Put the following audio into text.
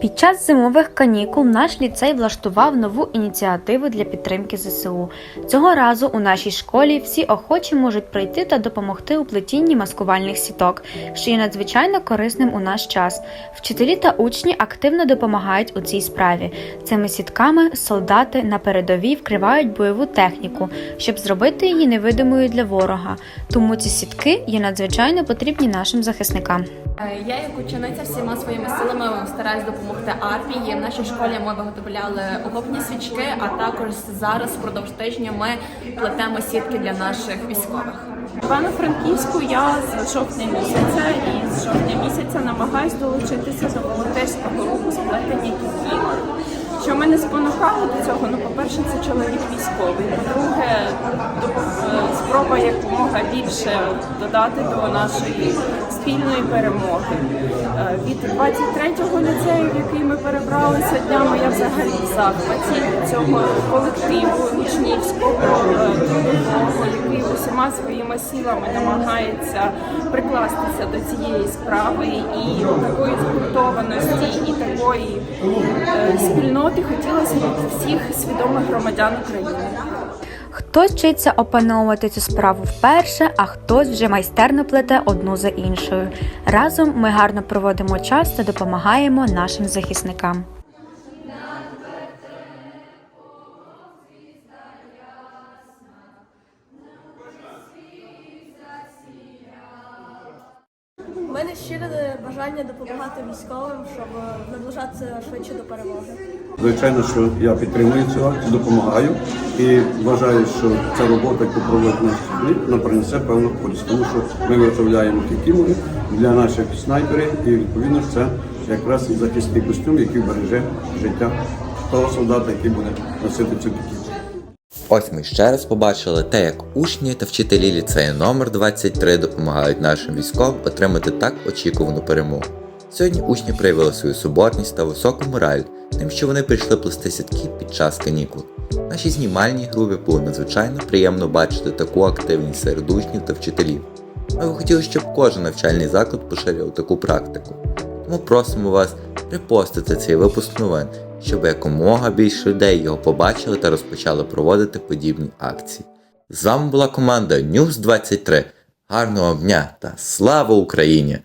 Під час зимових канікул наш ліцей влаштував нову ініціативу для підтримки ЗСУ. Цього разу у нашій школі всі охочі можуть прийти та допомогти у плетінні маскувальних сіток, що є надзвичайно корисним у наш час. Вчителі та учні активно допомагають у цій справі. Цими сітками солдати на передовій вкривають бойову техніку, щоб зробити її невидимою для ворога. Тому ці сітки є надзвичайно потрібні нашим захисникам. Е, Я як учениця всіма своїми силами стараюсь допомогти армії. В нашій школі ми виготовляли окопні свічки, а також зараз впродовж тижня ми плетемо сітки для наших військових. Івано-Франківську я з жовтня місяця і з жовтня місяця намагаюсь долучитися до волонтерського руху сплетення кітів. Що мене спонукало до цього? Ну, по-перше, це чоловік військовий. По-друге, е, якомога більше додати до нашої спільної перемоги. Е, Від 23-го ліцею, в який ми перебралися днями, я взагалі в захваті цього колективу учнівського е, який усіма своїми силами намагається прикластися до цієї справи і такої згуртованості і такої е, спільноти хотілося б всіх свідомих громадян України. Хтось вчиться опановувати цю справу вперше, а хтось вже майстерно плете одну за іншою. Разом ми гарно проводимо час та допомагаємо нашим захисникам. У мене щире бажання допомагати військовим, щоб наближатися швидше до перемоги. Звичайно, що я підтримую цю акцію, допомагаю і вважаю, що ця робота, яку проводить наш слід, вона принесе певну користь, тому що ми виготовляємо кікімори для наших снайперів, і відповідно це якраз і захисний костюм, який береже життя того солдата, який буде носити цю кікімору. Ось ми ще раз побачили те, як учні та вчителі ліцею номер 23 допомагають нашим військовим отримати так очікувану перемогу. Сьогодні учні проявили свою суботність та високу мораль, тим, що вони прийшли плести сітки під час канікул. Нашій знімальній групі було надзвичайно приємно бачити таку активність серед учнів та вчителів. Ми б хотіли, щоб кожен навчальний заклад поширював таку практику. Тому просимо вас репостити цей випуск новин, щоб якомога більше людей його побачили та розпочали проводити подібні акції. З вами була команда News 23. Гарного дня та слава Україні!